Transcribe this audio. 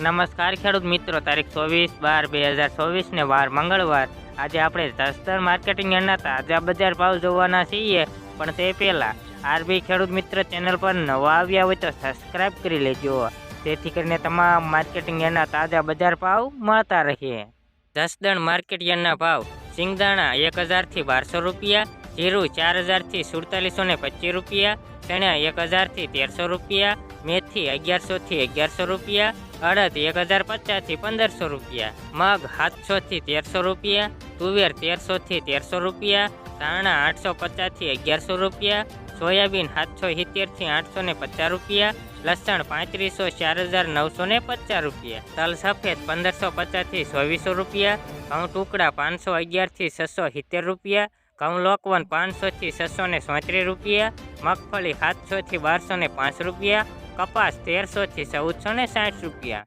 નમસ્કાર ખેડૂત મિત્રો, તારીખ ચોવીસ બાર બે હજાર ચોવીસને વાર મંગળવાર. આજે આપણે જસદણ માર્કેટિંગ યાર્ડના તાજા બજાર ભાવ જોવાના છીએ. પણ તે પહેલાં આરબી ખેડૂત મિત્ર ચેનલ પર નવા આવ્યા હોય તો સબસ્ક્રાઇબ કરી લેજો. જેથી કરીને તમામ માર્કેટિંગ યાર્ડના તાજા બજાર ભાવ મળતા રહે. જસદણ માર્કેટ યાર્ડના ભાવ, સિંગદાણા એક હજારથી બારસો રૂપિયા જીરું ચાર હજારથી સુડતાલીસો ને પચીસ રૂપિયા ચણા એક હજારથી તેરસો રૂપિયા મેથી અગિયારસોથી અગિયારસો રૂપિયા, અડદ એક હજાર પચાસથી પંદરસો રૂપિયા, મગ સાતસોથી તેરસો રૂપિયા, તુવેર તેરસોથી તેરસો રૂપિયા, ધાણા આઠસો પચાસથી અગિયારસો રૂપિયા, સોયાબીન સાતસો સિત્તેરથી આઠસો ને પચાસ રૂપિયા, લસણ પાંત્રીસો ચાર હજાર નવસો ને પચાસ રૂપિયા, તલ સફેદ પંદરસો પચાસથી ચોવીસો રૂપિયા, ઘઉં ટુકડા પાંચસો અગિયારથી છસો સિત્તેર રૂપિયા ઘઉં લોકવન પાંચસોથી છસો ને રૂપિયા, મગફળી સાતસોથી બારસો ને પાંચ રૂપિયા, કપાસ તેરસોથી ચૌદસો ને સાઠ રૂપિયા.